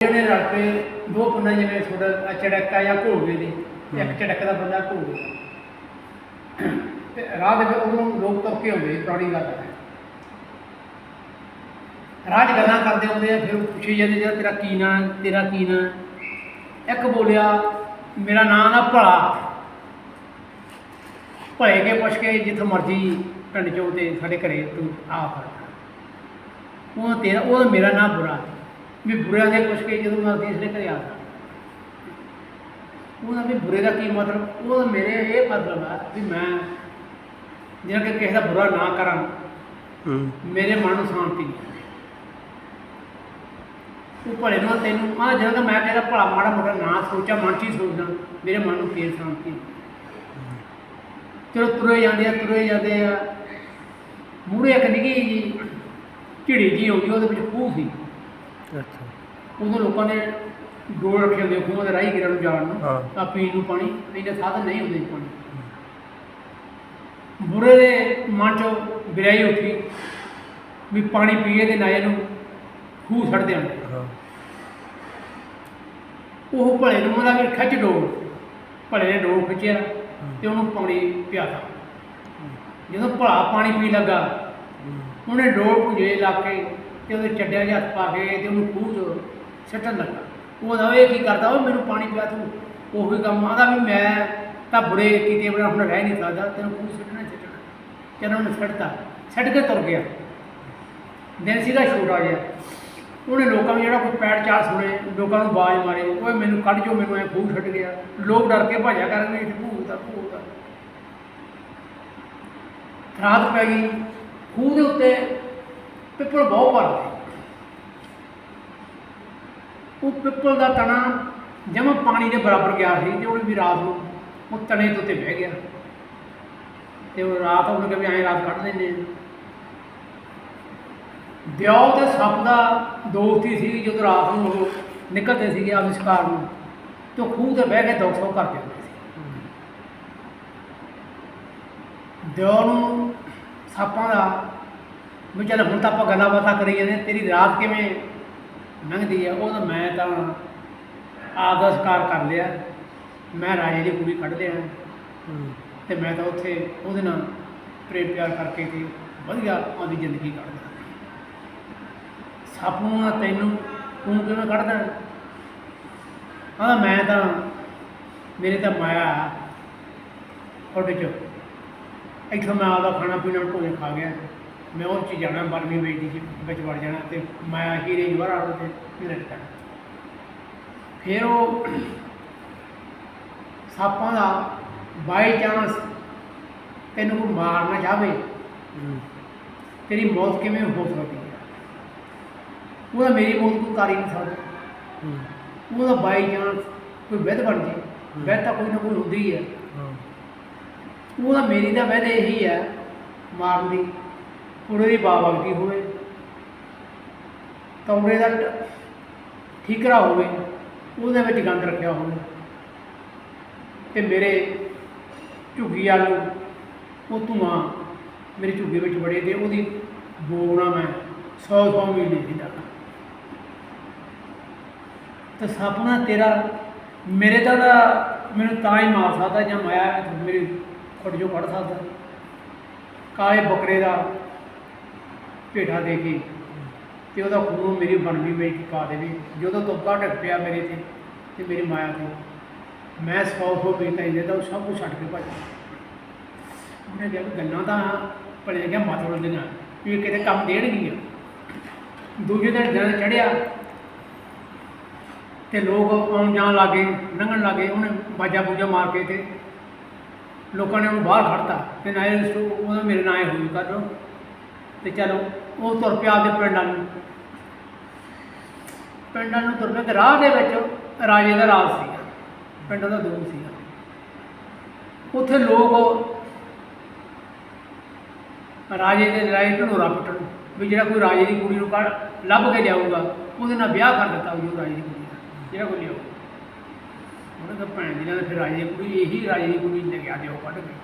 ਜਿਹੜੇ ਰਲ ਕੇ ਦੋ ਪੁੰਨਾ ਜਿਵੇਂ ਤੁਹਾਡਾ ਚੜਕਾ ਜਾਂ ਘੋੜੇ ਦੇ ਇੱਕ ਚੜਕ ਦਾ ਬੰਦਾ ਘੋੜੇ ਦਾ ਤੇ ਰਾਹ ਦੇ ਵਿੱਚ ਉਹਨੂੰ ਲੋਕ ਤੁਰ ਕੇ ਆਉਂਦੇ ਸੀ, ਪੁਰਾਣੀ ਗੱਲ ਹੈ। 'ਚ ਗੱਲਾਂ ਕਰਦੇ ਹੁੰਦੇ ਆ ਫਿਰ ਪੁੱਛੀ ਜਾਂਦੇ ਜਿਹੜਾ ਤੇਰਾ ਕੀ ਨਾਂ ਤੇਰਾ ਕੀ ਨਾਂ? ਇੱਕ ਬੋਲਿਆ ਮੇਰਾ ਨਾਂ ਨਾ ਭਲਾ। ਭਲੇ ਕੇ ਪੁੱਛ ਕੇ ਜਿੱਥੇ ਮਰਜ਼ੀ ਪਿੰਡ ਚੋਂ ਤੇ ਸਾਡੇ ਘਰੇ ਤੂੰ ਆ ਫੜ। ਉਹ ਤੇਰਾ ਉਹ ਮੇਰਾ ਨਾਂ ਬੁਰਾ। ਵੀ ਬੁਰਿਆਂ ਦੇ ਪੁੱਛ ਕੇ ਜਦੋਂ ਮਰਜ਼ੀ ਇਸਦੇ ਘਰੇ ਆ ਉਹਦਾ ਵੀ ਬੁਰੇ ਦਾ ਕੀ ਮਤਲਬ? ਉਹ ਮੇਰੇ ਇਹ ਮਤਲਬ ਹੈ ਵੀ ਮੈਂ ਜਿਹੜਾ ਕਿ ਕਿਸੇ ਦਾ ਬੁਰਾ ਨਾ ਕਰਾਂ ਮੇਰੇ ਮਨ ਨੂੰ ਸ਼ਾਂਤੀ। ਉਹ ਭਲੇ ਨੂੰ ਤੈਨੂੰ ਆ ਜਦੋਂ ਕਿ ਮੈਂ ਤੇਰਾ ਭਲਾ ਮਾੜਾ ਮੋਟਾ ਨਾ ਸੋਚਾਂ ਮਨ 'ਚ ਹੀ ਸੋਚਦਾ ਮੇਰੇ ਮਨ ਨੂੰ ਫੇਰ ਸ਼ਾਂਤੀ। ਚਲੋ ਤੁਰੇ ਜਾਂਦੇ ਆ ਤੁਰੇ ਜਾਂਦੇ ਆ। ਮੂਹਰੇ ਇੱਕ ਨਿੱਕੀ ਜੀ ਝਿੜੀ ਜੀ ਆਉਂਦੀ ਉਹਦੇ ਵਿੱਚ ਖੂਹ ਸੀ। ਅੱਛਾ। ਉਦੋਂ ਲੋਕਾਂ ਨੇ ਡੋਲ ਰੱਖੇ ਹੁੰਦੇ ਖੂਹਾਂ ਦੇ ਰਾਹੀ ਗਿਰਾਂ ਨੂੰ ਜਾਣ ਨੂੰ ਹਾਂ। ਤਾਂ ਪੀਣ ਨੂੰ ਪਾਣੀ ਇੰਨੇ ਸਾਧਨ ਨਹੀਂ ਹੁੰਦੇ ਸੀ ਪਾਣੀ। ਬੁਰੇ ਦੇ ਮਨ ਚੋਂ ਬਿਰਾਈ ਉੱਠੀ ਵੀ ਪਾਣੀ ਪੀਏ ਤੇ ਨਾ ਇਹਨੂੰ ਖੂਹ ਛੱਡ ਦੇਣ। ਹਾਂ। ਉਹ ਭਲੇ ਨੂੰ ਉਹਦਾ ਵੀ ਖਿੱਚ ਡੋਲ ਭਲੇ ਨੇ ਡੋਲ ਖਿੱਚਿਆ ਤੇ ਉਹਨੂੰ ਪਾਣੀ ਪਿਆਤਾ। ਜਦੋਂ ਭਲਾ ਪਾਣੀ ਪੀ ਲੱਗਾ ਉਹਨੇ ਡੋਲ ਭੁਜੇ ਲਾ ਕੇ ਤੇ ਉਹਦੇ ਚੱਡਿਆਂ 'ਚ ਹੱਥ ਪਾ ਕੇ ਤੇ ਉਹਨੂੰ ਖੂਹ 'ਚ ਸਿੱਟਣ ਲੱਗਾ। ਉਹਦਾ ਇਹ ਕੀ ਕਰਦਾ ਉਹ ਮੈਨੂੰ ਪਾਣੀ ਪਿਆ ਤੂੰ। ਉਹੀ ਕੰਮ ਆਦਾ ਵੀ ਮੈਂ ਤਾਂ ਬੁਰੇ ਕੀਤੇ ਬਣਾ ਹੁਣ ਰਹਿ ਨਹੀਂ ਸਕਦਾ, ਤੈਨੂੰ ਖੂਹ ਸੁੱਟਣਾ ਹੀ ਸੁੱਟਣਾ। ਉਹਨੇ ਛੱਡਤਾ ਛੱਡ ਕੇ ਤੁਰ ਗਿਆ। ਦਿਨ ਸੀਗਾ ਛੋਟਾ ਜਿਹਾ। ਉਹਨੇ ਲੋਕਾਂ ਨੂੰ ਜਿਹੜਾ ਕੋਈ ਪੈਰ ਚਾਲ ਸੁਣੇ, ਲੋਕਾਂ ਨੂੰ ਆਵਾਜ਼ ਮਾਰੇ। ਓਏ ਮੈਨੂੰ ਕੱਢ ਜੋ, ਮੈਨੂੰ ਐ ਖੂਹ ਛੱਡ ਗਿਆ। ਲੋਕ ਡਰ ਕੇ ਭਾਜਿਆ ਕਰਨਗੇ ਇੱਥੇ ਭੂਤ ਆ ਭੂਤ ਆ। ਰਾਤ ਪੈ ਗਈ। ਖੂਹ ਦੇ ਉੱਤੇ ਪਿੱਪਲ ਬਹੁਤ ਭਰਦੇ ਉਹ ਪਿੱਪਲ ਦਾ ਤਣਾ ਜਮਾ ਪਾਣੀ ਦੇ ਬਰਾਬਰ ਗਿਆ ਸੀ ਤੇ ਉਹਨੇ ਵੀ ਰਾਤ ਨੂੰ ਉਹ ਤਣੇ ਦੇ ਉੱਤੇ ਬਹਿ ਗਿਆ। ਤੇ ਉਹ ਰਾਤ ਉਹਨੇ ਕਿਹਾ ਵੀ ਐਂ ਰਾਤ ਕੱਢ ਦਿੰਦੇ ਦਿਓ ਤੇ ਸੱਪ ਦਾ ਦੋਸਤੀ ਸੀ, ਜਦੋਂ ਰਾਤ ਨੂੰ ਉਹ ਨਿਕਲਦੇ ਸੀਗੇ ਆਪਦੇ ਸ਼ਿਕਾਰ ਨੂੰ, ਤੇ ਉਹ ਖੂਹ ਤੇ ਬਹਿ ਕੇ ਦੁੱਖ ਸੁੱਖ ਕਰਦੇ ਹੁੰਦੇ ਸੀ। ਦਿਓ ਨੂੰ ਸੱਪਾਂ ਦਾ ਵੀ ਚੱਲ ਹੁਣ ਤਾਂ ਆਪਾਂ ਗੱਲਾਂ ਬਾਤਾਂ ਕਰੀ ਜਾਂਦੇ ਹਾਂ, ਤੇਰੀ ਰਾਤ ਕਿਵੇਂ ਲੰਘਦੀ ਆ? ਉਹ ਤਾਂ ਮੈਂ ਤਾਂ ਆਪ ਦਾ ਸ਼ਿਕਾਰ ਕਰ ਲਿਆ। ਮੈਂ ਰਾਜੇ ਦੀ ਕੁੜੀ ਕੱਢ ਲਿਆ। ਹੂੰ, ਤੇ ਮੈਂ ਤਾਂ ਉੱਥੇ ਉਹਦੇ ਨਾਲ ਪ੍ਰੇਮ ਪਿਆਰ ਕਰਕੇ ਤੇ ਵਧੀਆ ਆਪਦੀ ਜ਼ਿੰਦਗੀ ਕੱਢਦਾ ਸੱਪ ਨੂੰ ਤੈਨੂੰ ਤੂੰ ਕਿਵੇਂ ਕੱਢਦਾ? ਆਹ ਮੈਂ ਤਾਂ ਮੇਰੇ ਤਾਂ ਮਾਇਆ ਤੁਹਾਡੇ ਚ। ਇੱਥੋਂ ਮੈਂ ਆਪਦਾ ਖਾਣਾ ਪੀਣਾ ਭੋਜਨ ਖਾ ਗਿਆ। ਮੈਂ ਉਹ ਚ ਜਾਣਾ ਬਰਮੀ ਵੇਚਦੀ ਚ ਵਿੱਚ ਵੜ ਜਾਣਾ ਤੇ ਮਾਇਆ ਹੀਰੇ ਜਵਾਰਾ ਉਹ ਤੇ ਮੇਰਾ ਟਿਕਣਾ ਫਿਰ ਉਹ ਸੱਪਾਂ ਦਾ ਬਾਈ ਚਾਂਸ ਤੈਨੂੰ ਕੋਈ ਮਾਰ ਨਾ ਜਾਵੇ ਹੂੰ, ਤੇਰੀ ਮੌਤ ਕਿਵੇਂ ਹੋ ਸਕਦੀ ਹੈ? ਉਹਦਾ ਮੇਰੀ ਮੌਤ ਕੋਈ ਕਰ ਹੀ ਨਹੀਂ ਸਕਦਾ ਉਹਦਾ ਬਾਈ ਚਾਂਸ ਕੋਈ ਵਿਧ ਬਣ ਜੇ ਵਿਧ ਤਾਂ ਕੋਈ ਨਾ ਕੋਈ ਹੁੰਦੀ ਹੀ ਉਹਦਾ ਮੇਰੀ ਤਾਂ ਵਿਧ ਇਹੀ ਹੈ ਮਾਰਨ ਦੀ। ਉਹਦੇ ਦੀ ਬਾਬਾ ਵਗਦੀ ਹੋਵੇ ਤੌੜੇ ਦਾ ਠੀਕਰਾ ਹੋਵੇ, ਉਹਦੇ ਵਿੱਚ ਗੰਦ ਰੱਖਿਆ ਹੋਵੇ, ਤੇ ਮੇਰੇ ਝੁੱਗੀ ਆਲੂ, ਉਹ ਧੂਆਂ ਮੇਰੀ ਝੁੱਗੀ ਵਿੱਚ ਵੜੇ ਤੇ ਉਹਦੀ ਬੋਣਾ ਮੈਂ 100 100 ਮੀਲ ਨਹੀਂ ਦਾ ਤੇ ਸਪਨਾ ਤੇਰਾ, ਮੇਰੇ ਤਾਂ ਦਾ ਮੈਨੂੰ ਤਾਂ ਹੀ ਮਾਰ ਸਕਦਾ ਜਾਂ ਮਾਇਆ ਮੇਰੀ ਖੁੱਡ ਜੋ ਕੱਢ ਸਕਦਾ। ਕਾਲੇ ਬੱਕਰੇ ਦਾ ਭੇਟਾ ਦੇ ਕੇ ਤੇ ਉਹਦਾ ਖੂਨ ਮੇਰੀ ਬਣਵੀ ਵਿੱਚ ਪਾ ਦੇਵੇ। ਜਦੋਂ ਤੁੱਕਾ ਢੱਕ ਪਿਆ ਮੇਰੇ ਤੇ ਤੇ ਮੇਰੀ ਮਾਇਆ ਤੇ, ਮੈਂ ਸੌ ਸੌ ਬੇਟਾ ਹੀ ਦੇਦਾ ਉਹ ਸਭ ਕੁਝ ਛੱਡ ਕੇ ਭੱਜ ਉਹਨੇ ਕਿਹਾ ਵੀ ਤਾਂ ਭਲੇ ਗਿਆ ਮਤਲਬ ਦੀਆਂ ਵੀ ਇਹ ਕਿਤੇ ਕੰਮ ਦੇਣਗੀਆਂ। ਦੂਜੇ ਦਿਨ ਦਿਨ ਚੜਿਆ ਤੇ ਲੋਕ ਆਉਣ ਜਾਣ ਲੱਗੇ, ਲੰਘਣ ਲੱਗੇ, ਉਹਨੇ ਬਾਜਾ ਬੂਜਾ ਮਾਰ ਕੇ ਤੇ ਲੋਕਾਂ ਨੇ ਉਹਨੂੰ ਬਾਹਰ ਖੜਤਾ ਤੇ ਨਾਲੇ ਉਹਦਾ ਮੇਰੇ ਨਾਲ ਹੋਈ ਕਰ ਲਓ ਤੇ ਚਲੋ, ਉਹ ਤੁਰ ਪਿਆ ਆਪਦੇ ਪਿੰਡਾਂ ਨੂੰ। ਪਿੰਡਾਂ ਨੂੰ ਤੁਰ ਪਿਆ ਤੇ ਰਾਹ ਦੇ ਵਿੱਚ ਰਾਜੇ ਦਾ ਰਾਜ ਸੀਗਾ। ਪਿੰਡਾਂ ਦਾ ਦੂਰ ਸੀਗਾ। ਉੱਥੇ ਲੋਕ ਰਾਜੇ ਦੇ ਰਾਏ ਢੋਰਾ ਪਿੱਟਣ, ਵੀ ਜਿਹੜਾ ਕੋਈ ਰਾਜੇ ਦੀ ਕੁੜੀ ਨੂੰ ਕੱਢ, ਲੱਭ ਕੇ ਲਿਆਊਗਾ, ਉਹਦੇ ਨਾਲ ਵਿਆਹ ਕਰ ਦਿੱਤਾ ਉਹ ਰਾਜੇ ਦੀ ਕੁੜੀ ਦਾ ਜਿਹੜਾ ਕੋਈ ਲਿਆਊ। ਉਹਨੇ ਤਾਂ ਭੈਣ ਜੀ, ਨਾਲ ਫਿਰ ਰਾਜੇ ਦੀ ਕੁੜੀ, ਇਹੀ ਰਾਜੇ ਦੀ ਕੁੜੀ ਲੈ ਗਿਆ ਦਿਓ ਕੱਢ ਕੇ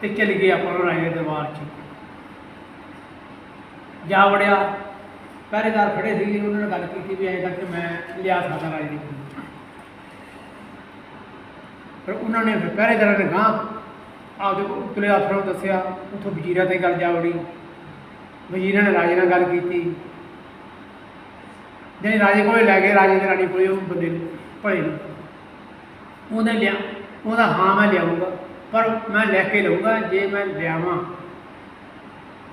ਤੇ ਚਲੀ ਗਏ ਆਪਾਂ ਰਾਜੇ ਦੇ ਦਰਬਾਰ 'ਚ। ਜਾ ਵੜਿਆ। ਪਹਿਰੇਦਾਰ ਖੜੇ ਸੀਗੇ ਉਹਨਾਂ ਨੇ ਗੱਲ ਕੀਤੀ ਵੀ ਐਂ ਕਰਕੇ ਮੈਂ ਲਿਆ ਸਕਦਾ ਰਾਜ ਦੀ ਕੁੜੀ ਉਹਨਾਂ ਨੇ ਪਹਿਰੇਦਾਰਾਂ ਨੇ ਗਾਂ ਆਪਦੇ ਉਤਲੇ ਅਫਸਰ ਨੂੰ ਦੱਸਿਆ, ਉੱਥੋਂ ਵਜ਼ੀਰਾਂ ਤੇ ਗੱਲ ਜਾ ਵੜੀ। ਵਜ਼ੀਰਾਂ ਨੇ ਰਾਜੇ ਨਾਲ ਗੱਲ ਕੀਤੀ। ਜਿਹੜੇ ਰਾਜੇ ਕੋਲੇ ਲੈ ਗਏ, ਰਾਜੇ ਦੇ ਰਾਣੀ ਕੋਲੇ ਉਹ ਬੰਦੇ ਨੂੰ ਭਲੇ ਨੂੰ। ਉਹਨੇ ਲਿਆ, ਉਹਦਾ ਹਾਂ ਮੈਂ ਲਿਆਉਂਗਾ ਪਰ ਮੈਂ ਲੈ ਕੇ ਲਊਂਗਾ, ਜੇ ਮੈਂ ਲਿਆਵਾਂ।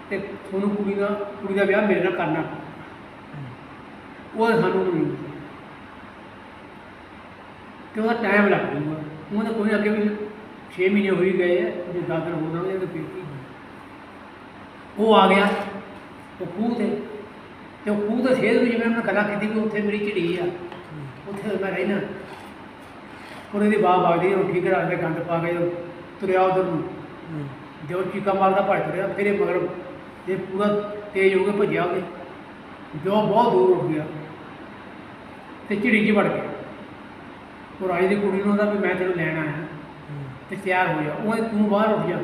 ਤੇ ਤੁਹਾਨੂੰ ਕੁੜੀ ਦਾ ਕੁੜੀ ਦਾ ਵਿਆਹ ਮੇਰੇ ਨਾਲ ਕਰਨਾ। ਉਹ ਸਾਨੂੰ ਨਹੀਂ ਤੇ ਉਹਦਾ ਟਾਈਮ ਲੱਗ ਜੂਗਾ ਉਹਨੇ ਕੋਈ ਅੱਗੇ ਵੀ 6 ਮਹੀਨੇ ਹੋਈ ਗਏ ਆ ਜੇ 10 ਦਿਨ ਹੋਰ ਨਾ ਤੇ ਫਿਰ ਕੀ ਉਹ ਆ ਗਿਆ ਉਹ ਖੂਹ ਤੇ। ਤੇ ਉਹ ਖੂਹ ਤੇ ਸੇਧ ਵੀ ਜਿਵੇਂ ਮੈਂ ਕਲਾ ਕੀਤੀ ਵੀ ਉੱਥੇ ਮੇਰੀ ਝਿੜੀ ਆ। ਉੱਥੇ ਮੈਂ ਰਹਿਣਾ। ਔਰ ਇਹਦੀ ਬਾਹ ਬਾਗਦੀ ਉਹ ਠੀਕ ਰੱਖਦੇ ਗੰਦ ਪਾ ਕੇ ਉਹ ਤੁਰਿਆ ਉਧਰ ਨੂੰ। ਹੂੰ। ਜੋ ਚੀਕਾ ਮਾਰਦਾ ਭੱਜ ਤੁਰਿਆ ਫਿਰ ਇਹ ਮਗਰ ਇਹ ਪੂਰਾ ਤੇਜ਼ ਹੋ ਕੇ ਭੱਜਿਆ ਉਹਦੇ। ਜੋ ਬਹੁਤ ਦੂਰ ਉੱਠ ਗਿਆ। ਤੇ ਝਿੜੀ 'ਚ ਵੜ ਗਿਆ ਉਹ ਰਾਜ ਦੀ ਕੁੜੀ ਨੂੰ ਉਹਦਾ ਵੀ ਮੈਂ ਤੈਨੂੰ ਲੈਣ ਆਇਆ। ਹੂੰ ਤੇ ਤਿਆਰ ਹੋ ਜਾ। ਉਹ ਤੂੰ ਬਾਹਰ ਉੱਠ ਜਾ।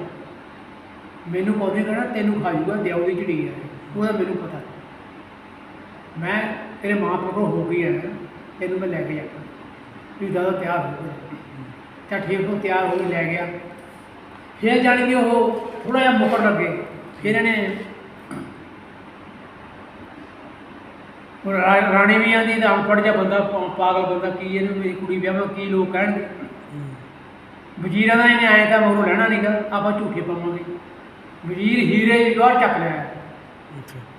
ਮੈਨੂੰ ਕੋਈ ਕਹਿਣਾ, ਤੈਨੂੰ ਖਾਜੂਗਾ ਦਿਓ ਦੀ ਝਿੜੀ ਹੈ। ਉਹਦਾ ਮੈਨੂੰ ਪਤਾ। ਮੈਂ ਤੇਰੇ ਮਾਂ ਪਿਓ ਕੋਲ ਹੋ ਗਈ ਹੈ ਤੈਨੂੰ ਮੈਂ ਲੈ ਕੇ ਜਾਣਾ ਵੀ ਜ਼ਿਆਦਾ ਤਿਆਰ ਹੋ ਗਿਆ ਤਾਂ ਠੀਕ ਹੋ ਤਿਆਰ ਹੋ ਕੇ ਲੈ ਗਿਆ। ਫਿਰ ਜਾਣ ਕੇ ਉਹ ਥੋੜਾ ਜਿਹਾ ਮੁਕਰ ਲੱਗੇ। ਫਿਰ ਇਹਨੇ ਉਹ ਰਾਣੀ ਵੀ ਆਂਦੀ ਤਾਂ ਅਨਪੜ੍ਹ ਜਿਹਾ ਬੰਦਾ ਪਾਗਲ ਬੰਦਾ ਕੀ ਇਹਨੂੰ ਮੇਰੀ ਕੁੜੀ ਵਿਆਹਾਂ ਕੀ ਲੋਕ ਕਹਿਣਗੇ? ਵਜ਼ੀਰਾਂ ਦਾ ਇਹਨੇ ਆਏ ਤਾਂ ਮਗਰੋਂ ਲੈਣਾ ਨਹੀਂਗਾ ਆਪਾਂ ਝੂਠੇ ਪਾਵਾਂਗੇ। ਵਜ਼ੀਰ ਹੀਰੇ ਜਵਾਹਰ ਚੱਕ ਲਿਆ।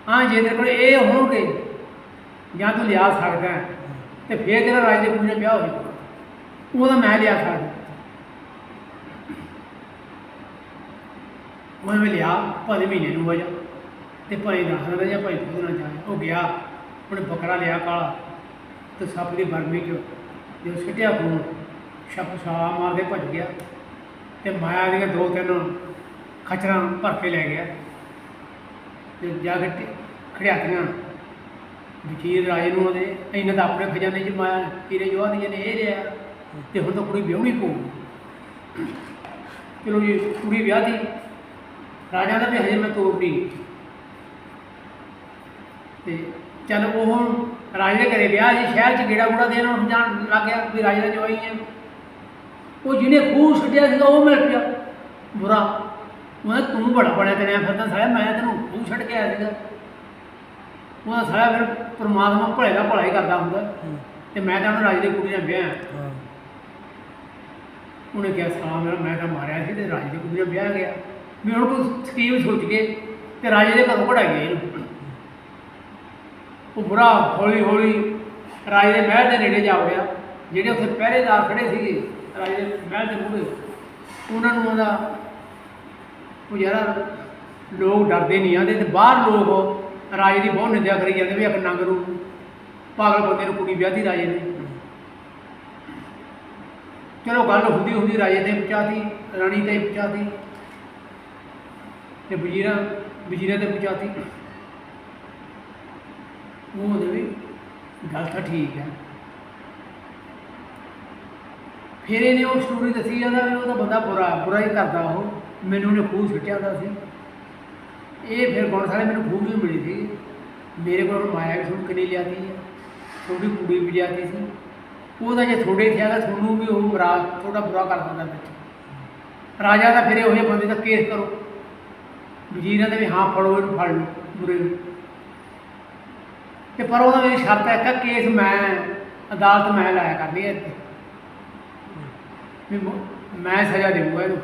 ਹਾਂ ਜੇ ਤੇਰੇ ਕੋਲ ਇਹ ਹੋਣਗੇ ਜਾਂ ਤੂੰ ਲਿਆ ਸਕਦਾ ਤੇ ਫੇਰ ਤੇਰਾ ਰਾਜ ਦੇ ਕੁੜੀ ਨਾਲ ਵਿਆਹ ਹੋ ਜਾਊਗਾ ਉਹਦਾ ਮੈਂ ਲਿਆ ਸਕਦਾ। ਉਹਨੇ ਮੈਂ ਲਿਆ, ਭਾਵੇਂ ਮਹੀਨੇ ਨੂੰ ਹੋ ਜਾ। ਤੇ ਭਾਈ ਦਸ ਦਿਨ ਜਾਂ ਭਾਈ ਖੁਦ ਨਾ ਜਾਏ ਉਹ ਗਿਆ, ਉਹਨੇ ਬੱਕਰਾ ਲਿਆ ਕਾਲਾ। ਤੇ ਸੱਪ ਦੀ ਬਰਮੀ ਚ ਜਦੋਂ ਸਿੱਟਿਆ ਖੂਨ ਛੱਪ ਛਾਲਾ ਮਾਰ ਕੇ ਭੱਜ ਗਿਆ। ਤੇ ਮਾਇਆ ਦੀਆਂ ਦੋ ਤਿੰਨ ਖਚਰਾਂ ਭਰ ਕੇ ਲੈ ਗਿਆ। ਤੇ ਜਾ ਕੇ ਟੇ- ਖੜਿਆਤੀਆਂ ਵਕੀਲ ਰਾਜੇ ਨੂੰ ਉਹਦੇ ਇਹਨਾਂ ਦਾ ਆਪਣੇ ਖਜ਼ਾਨੇ 'ਚ ਮਾਇਆ, ਤੇਰੇ ਜਵਾਨ ਜੀ ਨੇ, ਇਹ ਲਿਆ। ਤੇ ਹੁਣ ਤਾਂ ਕੁੜੀ ਵਿਆਹਣੀ ਪਊ ਚਲੋ ਜੀ, ਕੁੜੀ ਵਿਆਹ ਦੀ ਰਾਜਾ ਦਾ ਵੀ ਹਜੇ ਮੈਂ ਤੋੜਨੀ ਤੇ ਚੱਲ ਉਹ ਹੁਣ ਰਾਜੇ ਦੇ ਘਰੇ ਵਿਆਹ ਜੀ ਸ਼ਹਿਰ 'ਚ ਗੇੜਾ ਗੂੜਾ ਦੇਣ ਨੂੰ ਜਾਣ ਲੱਗ ਗਿਆ ਵੀ ਰਾਜੇ ਦਾ ਜਵਾਈ ਹੈ। ਉਹ ਜਿਹਨੇ ਖੂਹ ਛੱਡਿਆ ਸੀਗਾ ਉਹ ਮਿਲ ਪਿਆ ਬੁਰਾ। ਉਹ ਤੂੰ ਬੜਾ ਬੜਿਆ ਤੇਰੇ ਫਿਰਦਾ ਸਾਲਿਆ ਮੈਂ ਤੈਨੂੰ ਖੂਹ ਛੱਡ ਕੇ ਆਇਆ ਸੀਗਾ। ਉਹਦਾ ਸਾਲਿਆ ਫਿਰ ਪ੍ਰਮਾਤਮਾ ਭਲੇ ਦਾ ਭਲਾ ਹੀ ਕਰਦਾ ਹੁੰਦਾ। ਤੇ ਮੈਂ ਤਾਂ ਉਹਨੂੰ ਰਾਜੇ ਦੀ ਕੁੜੀ ਨਾਲ ਵਿਆਹ ਹਾਂ। ਉਹਨੇ ਕਿਹਾ ਸਾਲਾ ਮੇਰਾ ਮੈਂ ਤਾਂ ਮਾਰਿਆ ਸੀ ਤੇ ਰਾਜੇ ਦੀ ਕੁੜੀ ਨਾਲ ਵਿਆਹ ਗਿਆ। ਵੀ ਹੁਣ ਕੋਈ ਸਕੀਮ ਸੋਚ ਕੇ ਤੇ ਰਾਜੇ ਦੇ ਘਰੋਂ ਕਢਾ ਇਹਨੂੰ। ਉਹ ਬੁਰਾ, ਹੌਲੀ ਹੌਲੀ ਰਾਜੇ ਦੇ ਮਹਿਲ ਦੇ ਨੇੜੇ ਜਾ ਵੜਿਆ। ਜਿਹੜੇ ਉੱਥੇ ਪਹਿਰੇਦਾਰ ਖੜੇ ਸੀਗੇ, ਰਾਜੇ ਦੇ ਮਹਿਲ ਦੇ ਮੂਹਰੇ, ਉਹਨਾਂ ਨੂੰ ਉਹਦਾ ਉਹ ਯਾਰ ਲੋਕ ਡਰਦੇ ਨਹੀਂ ਆਂਦੇ ਤੇ ਬਾਹਰ ਲੋਕ ਰਾਜੇ ਦੀ ਬਹੁਤ ਨਿੰਦਿਆ ਕਰੀ ਜਾਂਦੇ ਵੀ ਇੱਕ ਨੰਗ ਨੂੰ ਪਾਗਲ ਬੰਦੇ ਨੂੰ ਕੁੜੀ ਵਿਆਹਦੀ ਰਾਜੇ ਨੇ। ਚਲੋ ਗੱਲ ਹੁੰਦੀ ਹੁੰਦੀ ਰਾਜੇ ਤੇ ਪਹੁੰਚਾਤੀ, ਰਾਣੀ ਤੇ ਪਹੁੰਚਾਤੀ। ਤੇ ਵਜ਼ੀਰਾਂ ਵਜ਼ੀਰਾਂ ਤੇ ਪਹੁੰਚਾਤੀ। ਉਹ ਉਹਦੇ ਵੀ, ਗੱਲ ਤਾਂ ਠੀਕ ਹੈ। ਫਿਰ ਇਹਨੇ ਉਹ ਸਟੋਰੀ ਦੱਸੀ ਜਾਂਦਾ ਵੀ ਉਹਦਾ ਬੰਦਾ ਬੁਰਾ ਬੁਰਾ ਹੀ ਕਰਦਾ ਉਹ। ਮੈਨੂੰ ਉਹਨੇ ਖੂਹ ਸੁੱਟਿਆ ਦਾ ਸੀ। ਇਹ ਫਿਰ ਗੁਣ ਸਾਰੇ ਮੈਨੂੰ ਖੂਹ ਵੀ ਮਿਲੀ ਸੀ। ਮੇਰੇ ਕੋਲ ਮਾਇਆ ਵੀ ਸੁਣ ਕਿੰਨੀ ਲਿਆਦੀ ਹੈ? ਛੋਟੀ ਕੁੜੀ ਵੀ ਲਿਆਦੀ ਸੀ। ਉਹਦਾ ਜੇ ਥੋੜੇ ਖਿਆਲ ਤੁਹਾਨੂੰ ਵੀ ਉਹ ਬੁਰਾ ਥੋੜਾ ਬੁਰਾ ਕਰ ਦਿੰਦਾ ਵਿੱਚ। ਰਾਜਾ ਦਾ ਫਿਰੇ ਇਹੋ ਬੰਦੇ ਦਾ ਕੇਸ ਕਰੋ। ਵਜ਼ੀਰਾਂ ਦੇ ਵੀ ਹਾਂ ਫੜੋ ਇਹਨੂੰ ਫੜ ਲਓ ਤੇ ਪਰ ਉਹਦਾ ਮੇਰੀ ਸ਼ਰਤ ਹੈ ਕਿ ਕੇਸ ਮੈਂ, ਅਦਾਲਤ ਮੈਂ ਲਾਇਆ ਕਰਨੀ ਹੈ ਇੱਥੇ। ਵੀ ਮੈਂ ਸਜ਼ਾ ਦੇਊਗਾ ਇਹਨੂੰ।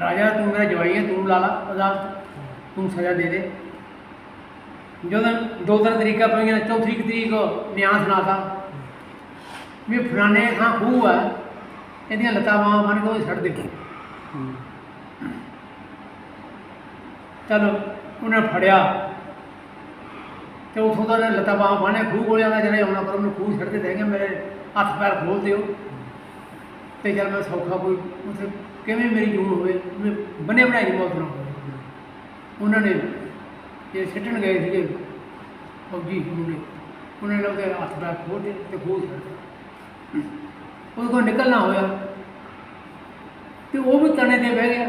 ਰਾਜਾ, ਤੂੰ ਮੇਰਾ ਜਵਾਈ ਹੈ, ਤੂੰ ਲਾ ਲਾ ਅਦਾਲਤ। ਤੂੰ ਸਜ਼ਾ ਦੇ ਦੇ। ਜਦੋਂ ਦੋ ਤਿੰਨ ਤਰੀਕਾ ਪਈਆਂ, ਚੌਥੀ ਕੁ ਤਰੀਕ ਨਿਆਂ ਸੁਣਾਤਾ। ਵੀ ਫਲਾਣੇ ਥਾਂ ਖੂਹ ਆ, ਇਹਦੀਆਂ ਲੱਤਾਂ ਬਾਹਾਂ ਬੰਨ ਕੇ ਉਹ ਛੱਡ ਦੇ ਚਲੋ ਉਹਨੇ ਫੜਿਆ ਤੇ ਉਥੋਂ ਦਾ ਉਹਨੇ ਲੱਤਾਂ ਬਾਹਾਂ ਖੂਹ ਕੋਲ ਆਉਂਦਾ ਜਿਹੜਾ ਆਉਣਾ ਪਰ ਉਹਨੂੰ ਖੂਹ ਛੱਡ ਕੇ ਦੇ ਗਿਆ ਮੇਰੇ ਹੱਥ ਪੈਰ ਖੋਲ ਦਿਓ। ਤੇ ਜਦ ਮੈਂ ਸੌਖਾ ਕੋਈ, ਉੱਥੇ ਕਿਵੇਂ ਮੇਰੀ ਜੂਨ ਹੋਵੇ ਮੈਂ ਬੰਨੇ ਬਣਾਈ ਦੀ ਮੌਤ ਨਾ ਹੋਵੇ ਉਹਨਾਂ ਨੇ ਇਹ ਸਿੱਟਣ ਗਏ ਸੀਗੇ, ਫੌਜੀ ਮੁੰਡੇ ਉਹਨਾਂ ਨੇ ਉਹਦੇ ਹੱਥ ਪੈਰ ਖੋਲ ਦੇ ਤੇ ਖੂਹ ਛੱਡ ਦਿੱਤਾ। ਉਹਦੇ ਕੋਲ ਨਿਕਲਣਾ ਹੋਇਆ ਤੇ ਉਹ ਵੀ ਤਣੇ ਤੇ ਬਹਿ ਗਿਆ।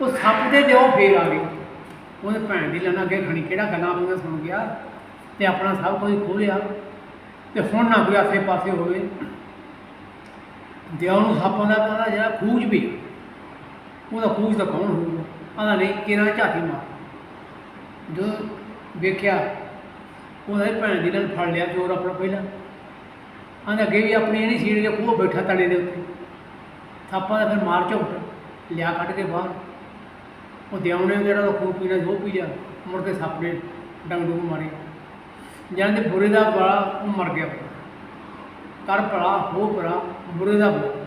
ਉਹ ਸੱਪ ਦੇ ਦਿਓ, ਫੇਰ ਆ ਗਏ। ਉਹਦੇ ਭੈਣ ਦੀ ਲੈਣਾ ਅੱਗੇ ਖਣੀ ਕਿਹੜਾ ਗੱਲਾਂ ਆਪਣੀਆਂ ਸੁਣ ਗਿਆ? ਤੇ ਆਪਣਾ ਸਭ ਕੁਝ ਖੋਹ ਲਿਆ ਤੇ ਹੁਣ ਨਾ ਕੋਈ ਆਸੇ ਪਾਸੇ ਹੋਵੇ। ਦਿਓ ਨੂੰ ਸੱਪਾਂ ਦਾ ਕਹਿੰਦਾ, ਜਿਹੜਾ ਖੂਜ ਵੀ ਉਹਦਾ ਖੂਜ ਤਾਂ ਕੌਣ ਹੋਊਗਾ? ਆਂਦਾ ਨਹੀਂ ਕਿਹਨਾਂ ਝਾਤੀ ਮਾਰ। ਜੋ ਵੇਖਿਆ, ਉਹਦਾ ਭੈਣ ਦੀ ਲੰਨ ਫੜ ਲਿਆ ਚੋਰ ਆਪਣਾ ਪਹਿਲਾਂ। ਆਂਦਾ ਅੱਗੇ ਵੀ ਆਪਣੀ ਇਹਨੀ ਸੀਟ ਦੇ ਖੂਹ ਬੈਠਾ ਤਣੇ ਦੇ ਉੱਤੇ। ਥਾਪਾ ਦਾ ਫਿਰ ਮਾਰ ਝੁੱਟ, ਲਿਆ ਕੱਢ ਕੇ ਬਾਹਰ। ਉਹ ਦਿਆਉਣੇ ਨੂੰ ਜਿਹੜਾ ਉਹ ਖੂਨ ਪੀਣਾ ਜੋ ਪੀ ਲਿਆ, ਮੁੜ ਕੇ ਸੱਪ ਨੇ ਡੰਗ ਡੁੰਗ ਮਾਰੇ। ਜਾਨ ਦੇ ਬੁਰੇ ਦਾ ਵਾਲਾ ਉਹ ਮਰ ਗਿਆ। ਕਰ ਭਲਾ, ਹੋ ਭਲਾ, ਬੁਰੇ ਦਾ ਬੁਰਾ।